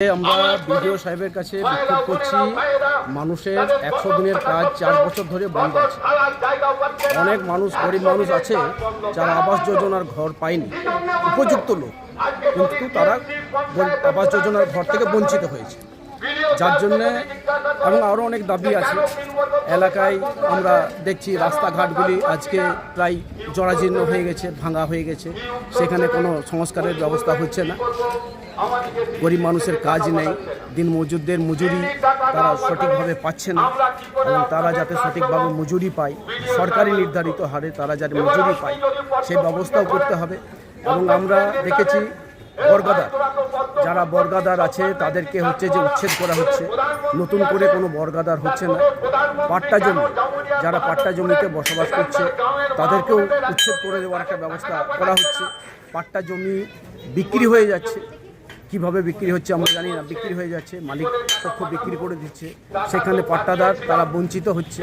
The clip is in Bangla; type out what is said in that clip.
আমরা বিডিও সাহেবের কাছে বিক্ষোভ করছি। মানুষের একশো দিনের কাজ চার বছর ধরে বন্ধ আছে। অনেক মানুষ, গরিব মানুষ আছে যারা আবাস যোজনার ঘর পায়নি। উপযুক্ত লোক। কিন্তু তারা আবাস যোজনার ঘর থেকে বঞ্চিত হয়েছে। যার জন্যে এবং আরও অনেক দাবি আছে। এলাকায় আমরা দেখছি রাস্তাঘাটগুলি আজকে প্রায় জরাজীর্ণ হয়ে গেছে, ভাঙা হয়ে গেছে। সেখানে কোনো সংস্কারের ব্যবস্থা হচ্ছে না। গরিব মানুষের কাজ নেই। দিন মজুরদের মজুরি তারা সঠিকভাবে পাচ্ছে না এবং তারা যাতে সঠিকভাবে মজুরি পায়, সরকারি নির্ধারিত হারে তারা যাতে মজুরি পায়, সেই ব্যবস্থাও করতে হবে। এবং আমরা দেখেছি বর্গাদার যারা বর্গাদার আছে, তাদেরকে হচ্ছে যে উচ্ছেদ করা হচ্ছে। নতুন করে কোনো বর্গাদার হচ্ছে না। পাট্টা জমি, যারা পাট্টা জমিতে বসবাস করছে, তাদেরকেও উচ্ছেদ করে দেওয়ার একটা ব্যবস্থা করা হচ্ছে। পাট্টা জমি বিক্রি হয়ে যাচ্ছে। কীভাবে বিক্রি হচ্ছে আমরা জানি না। বিক্রি হয়ে যাচ্ছে, মালিক পক্ষ বিক্রি করে দিচ্ছে। সেখানে পাট্টাদার, তারা বঞ্চিত হচ্ছে।